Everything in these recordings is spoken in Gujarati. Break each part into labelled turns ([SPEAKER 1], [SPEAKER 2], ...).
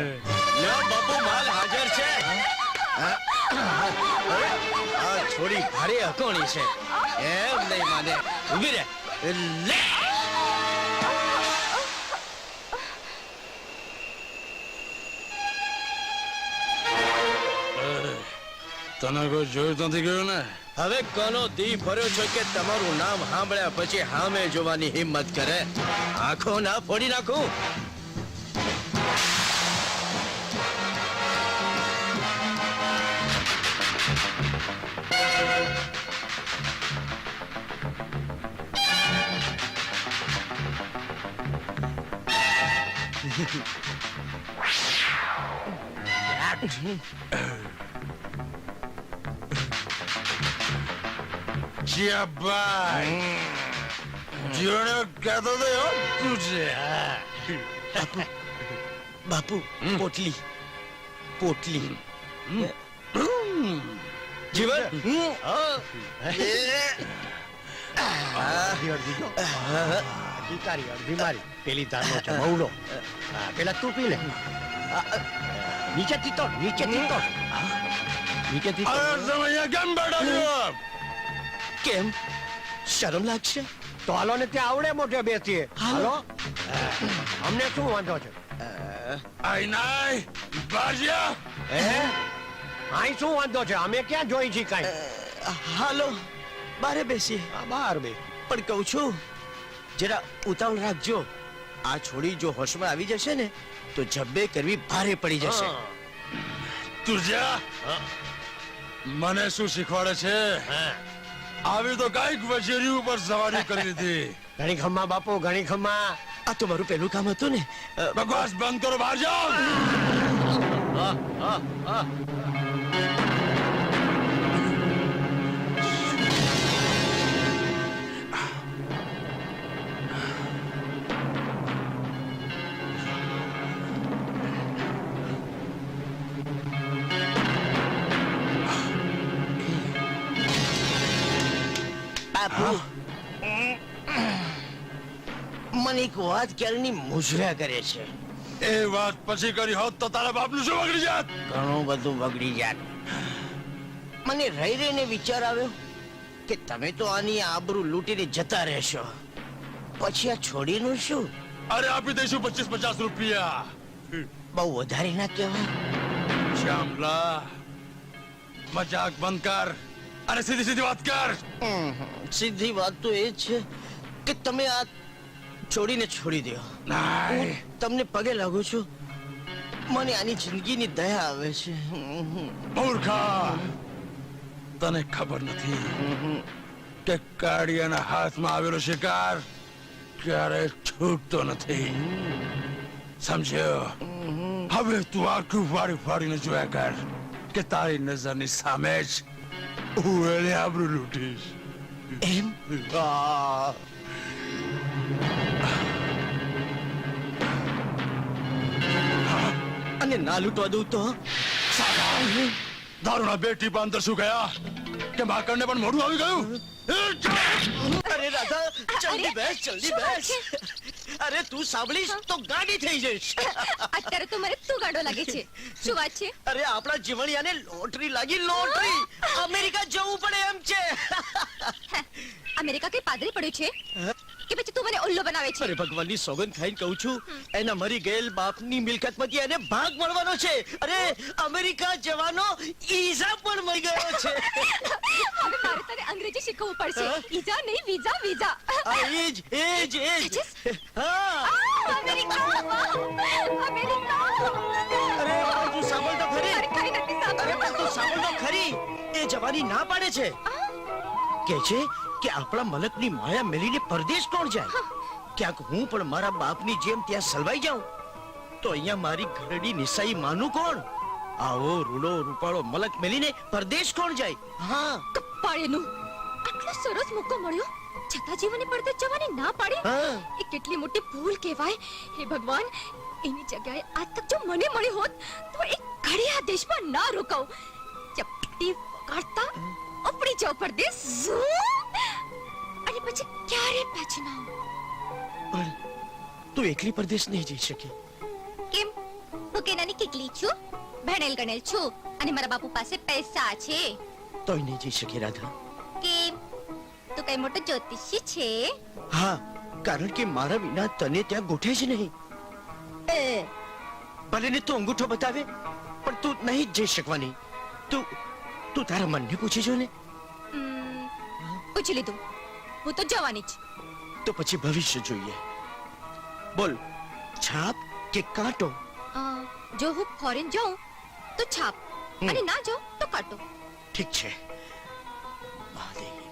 [SPEAKER 1] લ્યો બાપુ માલ હાજર છે. આ થોડી ભારે અકોણી છે. એમ નહીં માને. ઊભી રહે. લે.
[SPEAKER 2] તને કોઈ જોયું નથી ગયું ને?
[SPEAKER 1] હવે કોનો દી ભર્યો છો કે તમારું નામ સાંભળ્યા પછી હામે જોવાની હિંમત કરે? આંખો ના ફોડી નાખું.
[SPEAKER 2] જીયાભાઈ જીવને કહેતો તો એવો તું છે
[SPEAKER 1] બાપુ પોટલી પોટલી
[SPEAKER 3] અડધી તારી અડધી મારી પેલી છે બહુડો હા, પેલા તું પી લે. નીચેથી તો નીચેથી તો. નીચેથી તો.
[SPEAKER 2] અરે કેમ બેઠા છો?
[SPEAKER 1] કેમ? શરમ લાગશે?
[SPEAKER 3] તો હાલો ને ત્યાં આવડે મોઢે બેસીએ. હાલો. અમને શું વાંધો છે?
[SPEAKER 2] આઈ નાય બાજ્યા
[SPEAKER 3] હે? આઈ શું વાંધો છે? અમે ક્યાં જોઈ છી કાંઈ?
[SPEAKER 1] હાલો. બારે બેસીએ.
[SPEAKER 3] આ બહાર બે
[SPEAKER 1] પણ કહું છું જરા ઉતાવળ રાખજો. આ છોડી જો હોશમાં આવી જશે ને તો જબ્બે કરવી ભારે પડી જશે.
[SPEAKER 2] તું મને શું શીખવાડે છે? આવી તો કાંઈક વજેરી ઉપર સવારી કરી લીધી.
[SPEAKER 3] ઘણી ખમ્મા બાપુ ઘણી ખમ્મા.
[SPEAKER 1] આ તો મારું પહેલું કામ હતું ને.
[SPEAKER 2] બકવાસ બંધ કરો બહાર જાઓ!
[SPEAKER 1] વાત ક્યારની મૂંઝવ્યા કરે છે.
[SPEAKER 2] એ વાત પછી કરી હોત તો તારા બાપનું શું બગડી જાત?
[SPEAKER 1] ઘણું બધું બગડી જાત. મને રહી રહીને વિચાર આવ્યો કે તમે તો આની આબરૂ લૂંટીને જતા રહેશો. પછી આ છોડીનું શું?
[SPEAKER 2] અરે આપી દઈશું પચીસ પચાસ રૂપિયા.
[SPEAKER 1] બહુ વધારે ના કહેવાય.
[SPEAKER 2] શ્યામલા મજાક બંધ કર અને સીધી સીધી વાત કર.
[SPEAKER 1] સીધી વાત તો એ છે કે તમે આ છોડીને છોડી દો
[SPEAKER 2] નાય.
[SPEAKER 1] તમને પગે લાગુ છું. મને આની જિંદગીની દયા આવે છે.
[SPEAKER 2] મૂર્ખા. તને ખબર નથી કે કાળિયાના હાથમાં આવેલો શિકાર ક્યારેય છૂટતો નથી. સમજ્યો? હવે તું આખું ફાડી ફાડીને જોયા કર કે તારી નજરની સામે જ હું એને આબરું લૂંટીશ.
[SPEAKER 1] એમ?
[SPEAKER 2] આ
[SPEAKER 1] અને ના લૂંટવા દઉં તો.
[SPEAKER 2] દારૂના બે ટીપા અંદર શું ગયા? કે માકડને પણ મોઢું આવી ગયું!
[SPEAKER 1] અરે રાધા જલ્દી બેસ જલ્દી બેસ. અરે તું સાંભળીશ તો ગાડી થઈ જઈશ.
[SPEAKER 4] અત્યારે તો મને તું ગાડો લાગે છે? શું વાત છે?
[SPEAKER 1] અરે આપણા જીવણિયાને લોટરી લાગી લોટરી! અમેરિકા જવું પડે એમ છે.
[SPEAKER 4] અમેરિકા કઈ પાદરી પડ્યું છે? કે પછી તું મને ઉલ્લુ બનાવે છે?
[SPEAKER 1] અરે ભગવાનની સોગંદ ખાઈને કહું છું એના મરી ગયેલ બાપની મિલકતમાંથી એને ભાગ મળવાનો છે. અરે અમેરિકા જવાનો ઈઝા પણ મળી ગયો છે.
[SPEAKER 4] હવે મારે તને અંગ્રેજી શીખવવું પડશે. ઈઝા નહીં વિઝા વિઝા.
[SPEAKER 1] આ એજ એજ એજ હા.
[SPEAKER 4] અમેરિકા. અમેરિકા.
[SPEAKER 1] અરે તું સાંભળ તો ખરી.
[SPEAKER 4] અરે કઈ નથી
[SPEAKER 1] અરે તું સાંભળ તો ખરી. એ જવાની ના પાડે છે. કે છે કે આપણા મલકની માયા મેલીને પરદેશ કોણ જાય? ક્યાંક હું પણ મારા બાપની જેમ ત્યાં સલવાઈ જાઉં. તો અહીંયા મારી ઘરડી નિસાઈ માનું કોણ? આવો રૂડો રૂપાળો મલક મેલીને પરદેશ કોણ જાય? હા.
[SPEAKER 4] કપાળેનું. આટલો સરસ મોકો મળ્યો. છતાં જીવને પડતે જવાની ના પાડી. એ કેટલી મોટી ભૂલ કહેવાય. હે ભગવાન એની જગ્યાએ આજ તક જો મને મળી હોત તો એક ઘડી આ દેશમાં ના રોકાવ ચપટી વગાડતા ઉપડી જાવ પરદેશ. પછી ક્યારે પાછી ના
[SPEAKER 1] પણ તું એકલી પરદેશ નહીં જઈ શકે.
[SPEAKER 4] કેમ? હું કેનાની કીકલી છું? ભણેલ ગણેલ છું અને મારા બાપુ પાસે પૈસા છે.
[SPEAKER 1] તોય નહીં જઈ શકે રાધા.
[SPEAKER 4] કેમ? તું કઈ મોટો જ્યોતિષી છે?
[SPEAKER 1] હા કારણ કે મારા વિના તને ત્યાં ગોઠે જ નહીં. ભલે ને તું અંગૂઠો બતાવે પણ તું નહીં જઈ શકવાની. તું તું તારા મનને પૂછી જો ને.
[SPEAKER 4] પૂછી લીધું. હું તો જવાની જ.
[SPEAKER 1] તો પછી ભવિષ્ય જોઈએ. બોલ છાપ કે કાંટો?
[SPEAKER 4] અ, જો હું ફોરેન જાઉં તો છાપ.
[SPEAKER 1] હમ.
[SPEAKER 4] અને ના જાઉં તો કાંટો.
[SPEAKER 1] ઠીક છે. મહાદેવી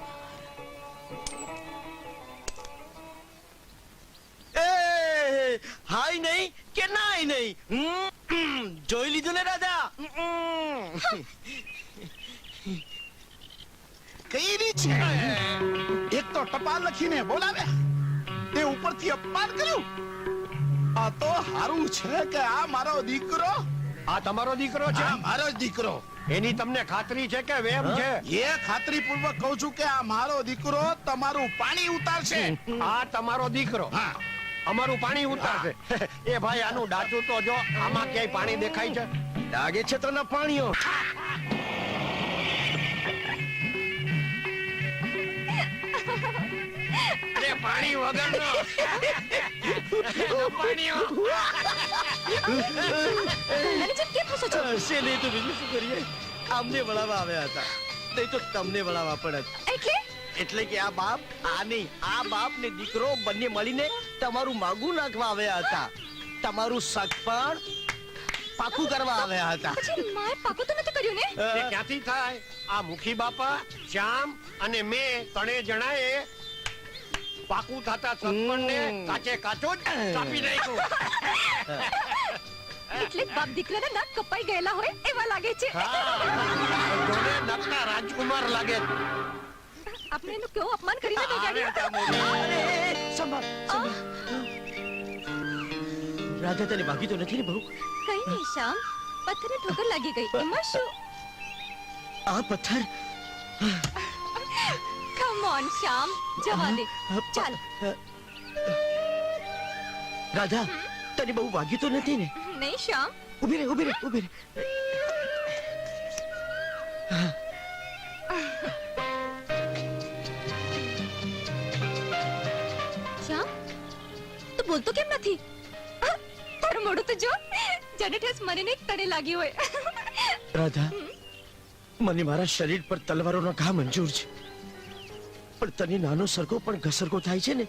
[SPEAKER 1] એ હાય નહીં કે નાય નહીં? હમ, હમ, જોઈ લીધું ને હમ.
[SPEAKER 5] કઈ રીત છે? એક તો ટપાલ લખીને બોલાવે. તે ઉપરથી અપમાન કર્યું. આ તો હારું છે કે આ મારો દીકરો?
[SPEAKER 3] આ તમારો દીકરો છે?
[SPEAKER 5] મારો દીકરો.
[SPEAKER 3] એની તમને ખાતરી છે કે વેમ છે?
[SPEAKER 5] એ ખાતરી પૂર્વક કહું છું કે આ મારો દીકરો તમારું પાણી ઉતારશે.
[SPEAKER 3] આ તમારો દીકરો?
[SPEAKER 5] હા.
[SPEAKER 3] અમારું પાણી ઉતારશે. એ ભાઈ આનું ડાચું તો જો આમાં ક્યાંય પાણી દેખાય છે?
[SPEAKER 1] લાગે છે તો ના પાણીઓ.
[SPEAKER 3] પાણી વગરનો. પાણીઓ.
[SPEAKER 4] અને કેમ હસો છો?
[SPEAKER 1] હશે નહીં તો બીજું શું કરીએ? આમને વળાવવા આવ્યા હતા. નહીં તો તમને વળાવવા પડત
[SPEAKER 4] એટલે?
[SPEAKER 1] એટલે કે આ બાપ આ નહીં આ બાપ ને દીકરો બંને મળીને તમારું માગું નાખવા આવ્યા હતા. તમારું શક પણ પાકું કરવા આવ્યા હતા.
[SPEAKER 4] પછી પાકું તો નથી કર્યું ને?
[SPEAKER 3] ક્યાંથી થાય? આ મુખી બાપા શ્યામ અને મેં ત્રણે જણાએ પાકું થતા સત્પણને. કાચે કાચો જ કાપી નાખ્યો.
[SPEAKER 4] એટલે બાપ દીકરાના નાક કપાઈ ગયેલા હોય એવા લાગે છે.
[SPEAKER 3] જોને નકટા રાજકુમાર લાગે.
[SPEAKER 4] આપણે એનું કેવું અપમાન કરીને બગાડ્યું
[SPEAKER 1] અરે, સંભાળ, સંભાળ. રાધા તને ભાગી તો નથી ને બહુ?
[SPEAKER 4] કઈ નહીં શ્યામ. પથ્થરે ઠોકર લાગી ગઈ. એમાં શું?
[SPEAKER 1] આ પથ્થર?
[SPEAKER 4] કમ ઓન શ્યામ જવા દે ચાલ
[SPEAKER 1] રાધા તને બહુ વાગ્યું તો નથી ને
[SPEAKER 4] નહીં શ્યામ
[SPEAKER 1] ઊભી રે ઊભી રે ઊભી રે
[SPEAKER 4] શ્યામ તું બોલતો કેમ નથી તારું મોઢું તો જો જાણે ઠેસ મને નહીં તને લાગી હોય
[SPEAKER 1] રાધા મને મારા શરીર પર તલવારોનો ઘા મંજૂર છે પણ તને નાનો સરખો પણ ઘસરકો થાય છે ને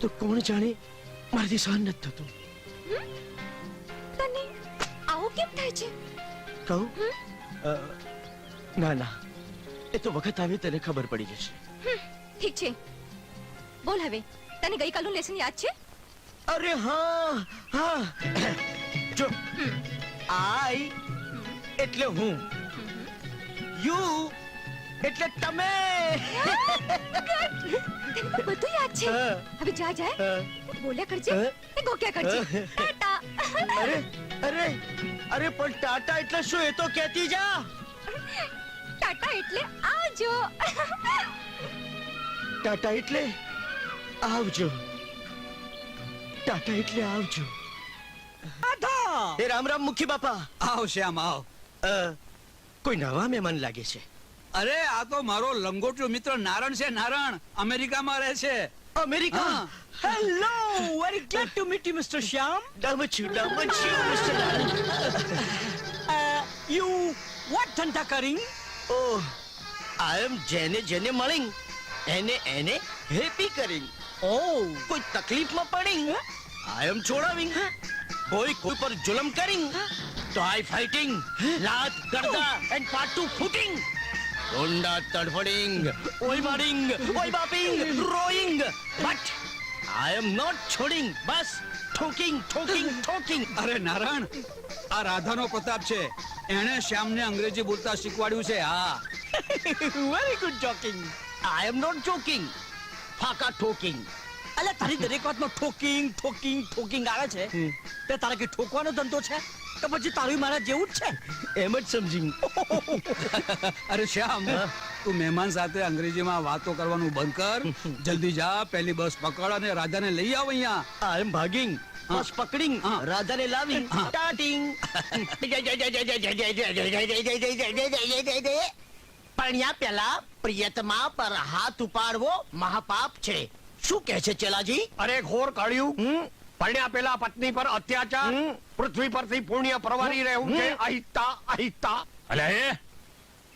[SPEAKER 1] તો કોણ જાણે મારાથી સહન નથી થતું?
[SPEAKER 4] તને આવું કેમ થાય છે?
[SPEAKER 1] કહું? ના ના. એ તો વખત આવે તને ખબર પડી જશે.
[SPEAKER 4] ઠીક છે. બોલ હવે તને ગઈકાલનું લેસન યાદ છે?
[SPEAKER 1] અરે હા હા. જો આઈ એટલે હું. યુ એટલે તમે!
[SPEAKER 4] તને તો બધું યાદ છે. હવે જા જાય બોલ્યા કરજે. ને ગોક્યા કરજે. ટાટા.
[SPEAKER 1] અરે અરે અરે પણ ટાટા એટલે શું? એ તો કહેતી જા.
[SPEAKER 4] ટાટા એટલે આવજો.
[SPEAKER 1] ટાટા એટલે આવજો. ટાટા એટલે આવજો. એ રામ રામ મુખી બાપા.
[SPEAKER 6] આવ શ્યામ આવ.
[SPEAKER 1] કોઈ નવા મહેમાન લાગે છે?
[SPEAKER 6] અરે આ તો મારો લંગોટિયો મિત્ર નારણ છે. નારણ અમેરિકામાં રહે છે. America?
[SPEAKER 1] Hello very glad to meet you mister Shyam ડમચ્યુ ડમચ્યુ મિસ્ટર
[SPEAKER 7] નારણ યુ વોટ ધંધા કરી
[SPEAKER 1] ઓહ આઈ એમ જેને જેને મળી એને એને હેપી કરી
[SPEAKER 7] ઓ
[SPEAKER 1] કોઈ તકલીફમાં પડી? આઈ એમ છોડાવી. કોઈ કોઈ પર જુલમ કરિંગ તો આઈ ફાઇટિંગ લાત ગરદા એન્ડ પાટુ ફૂટિંગ ડોંડા તડફડિંગ ઓય બાડિંગ ઓય બાપિંગ રોઈંગ બટ આઈ એમ નોટ છોડિંગ બસ ઠોકિંગ ઠોકિંગ ઠોકિંગ
[SPEAKER 6] અરે નારાયણ આ રાધાનો પ્રતાપ છે. એણે શ્યામને અંગ્રેજી બોલતા શીખવાડ્યું છે હા.
[SPEAKER 7] Very good joking
[SPEAKER 1] I am not joking ફાકા ઠોકિંગ.
[SPEAKER 7] અલે તારી દરેક વાતમાં ઠોકિંગ ઠોકિંગ ઠોકિંગ આવે છે. તે તારે કે ઠોકવાનો ધંધો છે? તો પછી તારું મારા જેવું જ છે.
[SPEAKER 1] એમ જ સમજી
[SPEAKER 6] અરે શ્યામ તું મહેમાન સાથે અંગ્રેજીમાં વાતો કરવાનું બંધ કર. જલ્દી જા પહેલી બસ પકડ અને રાજાને લઈ આવ અહીંયા.
[SPEAKER 1] આઈ એમ ભાગિંગ
[SPEAKER 7] બસ પકડી રાજાને લાવી. સ્ટાર્ટિંગ.
[SPEAKER 1] પણ પહેલા પ્રિયતમા પર હાથ ઉપાડવો મહાપાપ છે. શું કહે છે ચેલાજી?
[SPEAKER 3] અરે ઘોર કાઢ્યું.
[SPEAKER 1] હમ?
[SPEAKER 3] પરણ્યા પેલા પત્ની પર અત્યાચાર પૃથ્વી પરથી પુણ્ય પ્રવારી રહેવું છે અહિતા અહિતા?
[SPEAKER 8] અલે એ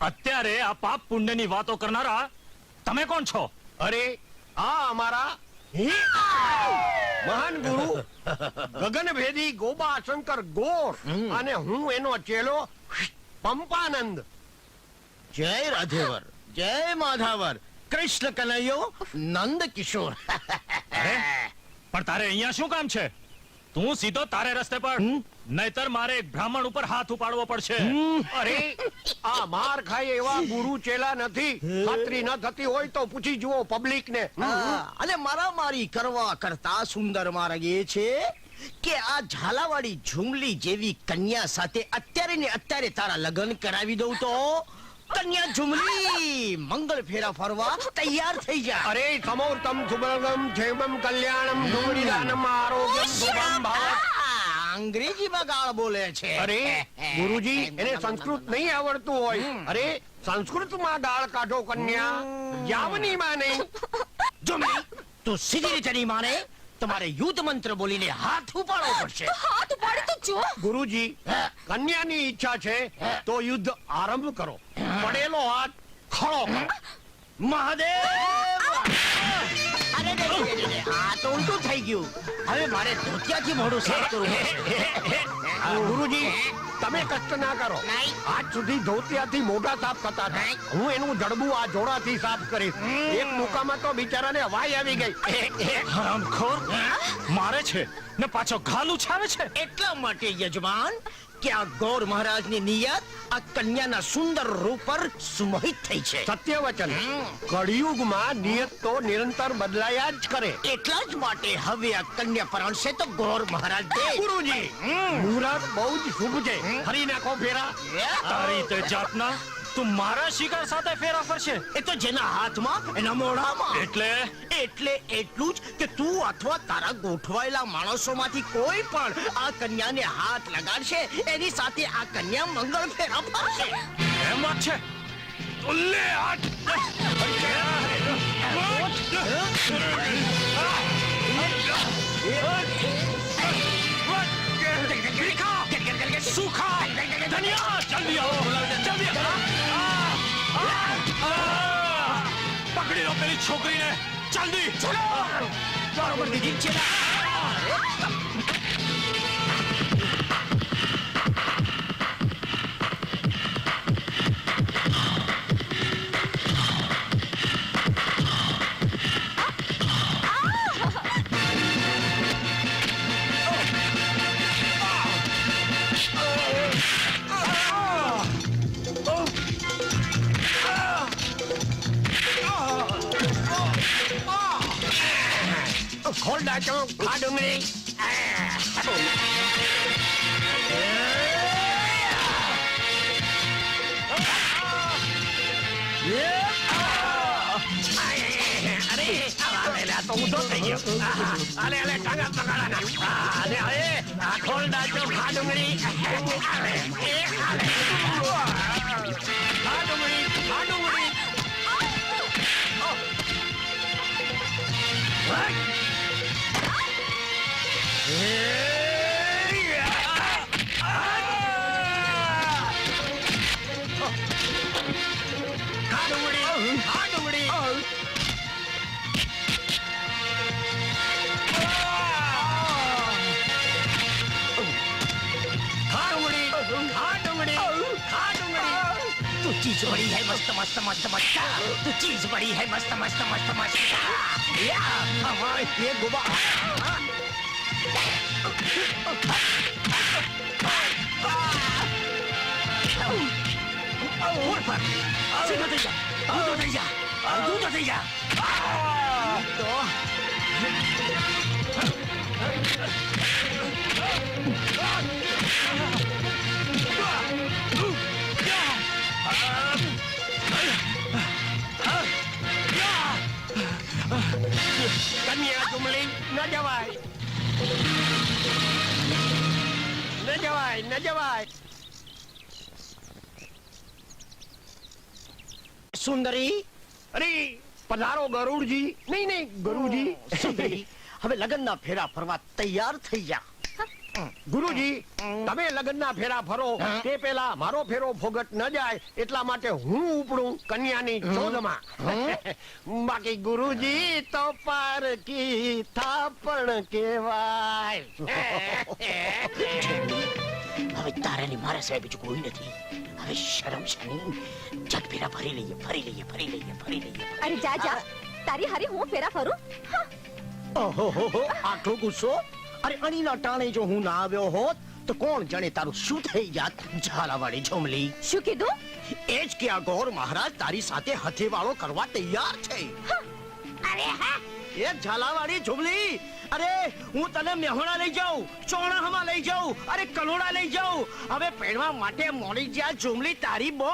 [SPEAKER 8] અત્યારે આ પાપ પુણ્યની વાતો કરનારા તમે કોણ છો?
[SPEAKER 3] અરે આ અમારા મહાન ગુરુ ગગનભેદી ગોબા શંકર ગોર અને હું એનો ચેલો પંપાનંદ.
[SPEAKER 1] જય રાધેવર જય માધાવર કૃષ્ણ કનૈયો નંદ કિશોર.
[SPEAKER 8] અરે પણ તારે અહીંયા શું કામ છે? તું સીધો તારે રસ્તે પર. નહીતર મારે એક બ્રાહ્મણ ઉપર હાથ ઉપાડવો પડશે.
[SPEAKER 3] અરે આ માર ખાય એવા ગુરુ ચેલા નથી. ખાતરી ન થતી હોય તો પૂછી જુઓ પબ્લિક ને
[SPEAKER 1] અને અને મારામારી કરવા કરતા સુંદર માર્ગ એ છે કે આ ઝાલાવાડી ઝુમલી જેવી કન્યા સાથે અત્યારે ને અત્યારે તારા લગ્ન કરાવી દઉં તો કન્યા ઝુમલી મંગળ ફેરા ફરવા તૈયાર થઈ જા.
[SPEAKER 3] અરે સમોર્તમ સુબલગમ ક્ષેમમ કલ્યાણમ ધુમરીદાનમ આરોગ્યમ શુભમ
[SPEAKER 1] અંગ્રેજીમાં ગાળ બોલે છે.
[SPEAKER 3] અરે ગુરુજી એને સંસ્કૃત નહીં આવડતું હોય. અરે સંસ્કૃતમાં ગાળ કાઢો કન્યા. યાવની માં નહીં.
[SPEAKER 1] ઝુમલી તું સીધી રીતે નહીં માને તમારે યુદ્ધ મંત્ર બોલીને હાથ ઉપાડવો પડશે.
[SPEAKER 4] હાથ ઉપાડી તો જો.
[SPEAKER 3] ગુરુજી કન્યાની ઈચ્છા છે તો યુદ્ધ આરંભ કરો. પડેલો હાથ ખડો
[SPEAKER 1] મહાદેવ! આ તો ઉલટું થઈ ગયું. હવે મારે ધોતિયાથી મોઢું સાફ કરવું
[SPEAKER 3] ગુરુજી તમે કષ્ટ ના કરો. આજ સુધી ધોતિયાથી મોઢા સાફ થતા હતા. હું એનું જડબું આ જોડાથી સાફ કરીશ. એક મુકામાં તો બિચારાને હવાઈ આવી ગઈ.
[SPEAKER 8] હરામખોર. મારે છે ને પાછો ગાલ ઉછાવે છે?
[SPEAKER 1] એટલા માટે યજમાન કે આ ગૌર મહારાજની નિયત આ કન્યાના સુંદર રૂપ પર સુમોહિત થઈ છે.
[SPEAKER 3] સત્ય વચન કળિયુગમાં નિયત તો નિરંતર બદલાયા જ કરે.
[SPEAKER 1] એટલા જ માટે હવે આ કન્યા પરણશે તો ગૌર મહારાજ દે.
[SPEAKER 3] ગુરુજી મુહૂર્ત બહુ જ શુભ છે. ફરી નાખો ફેરા.
[SPEAKER 8] તારી તે જાતના તું મારા શિકાર સાથે ફેરા ફરશે
[SPEAKER 1] એ તો જેના હાથમાં એના મોઢામાં
[SPEAKER 8] એટલે
[SPEAKER 1] એટલે એટલું જ કે તું અથવા તારા ગોઠવાયેલા માણસોમાંથી કોઈ પણ આ કન્યાને હાથ લગાડશે એની સાથે આ કન્યા મંગળ ફેરા ફરશે
[SPEAKER 8] એમ વાત છે તો લે હાથ! સૂખા! જલ્દી આવો! પેલી છોકરીને જલ્દી
[SPEAKER 1] બરોબર દીદી ચેલા
[SPEAKER 3] ડાચો ખા ડુંગળી અરે આ અલે ટાંગા પકડાના આ, અલે અલે આ ખોલ ડાચો ખા ડુંગળી. ખા ડુંગળી ખા ડુંગળી ખા
[SPEAKER 1] चीज बड़ी है मस्त मस्त मस्त मस्त तू चीज बड़ी है मस्त मस्त मस्त मस्त या हमारे ये Gauba Porfa, siga đây ra, cứu tôi đây ra, cứu tôi đây ra.
[SPEAKER 3] Đó. Cánh nhà tụi mình lên, nó ra bài. ન જવાય ન જવાય સુંદરી? અરે પધારો ગરુડજી. નહીં નહીં. ગરુડજી. હવે લગ્નના ફેરા ફરવા તૈયાર થઈ જા. ગુરુજી તમે લગ્નના ફેરા ફરો. તે પેલા મારો ફેરો ફોગટ ન જાય એટલા માટે હું ઉપડું કન્યાની ચોદમાં બાકી ગુરુજી તો પારકી થાપણ કેવાય
[SPEAKER 1] હવે તારાની મારા સાહેબ બીજું કોઈ નથી. હવે શરમ શની જગ ફેરા ફરી લઈએ ફરી લઈએ ફરી લઈએ ફરી લઈએ.
[SPEAKER 4] અરે જા જા. તારી હારી હું ફેરા ફરું?
[SPEAKER 3] ઓહો આટલો ગુસ્સો? અરે અણીના ટાણે જો હું ના આવ્યો હોત તો કોણ જાણે તારું શું થઈ જાત? ઝાલાવાળી ઝોમલી
[SPEAKER 4] શું કીધું?
[SPEAKER 3] એ જ કે આ ગોર મહારાજ તારી સાથે હથેવાળો કરવા તૈયાર છે. અરે હા. એ ઝાલાવાળી ઝુમલી અરે હું તને મેહોણા લઈ જાઉં ચોણામાં લઈ જાઉં અરે કલોડા લઈ જાઉં. હવે પહેરવા માટે મોડી જ્યાં ઝુમલી તારી બો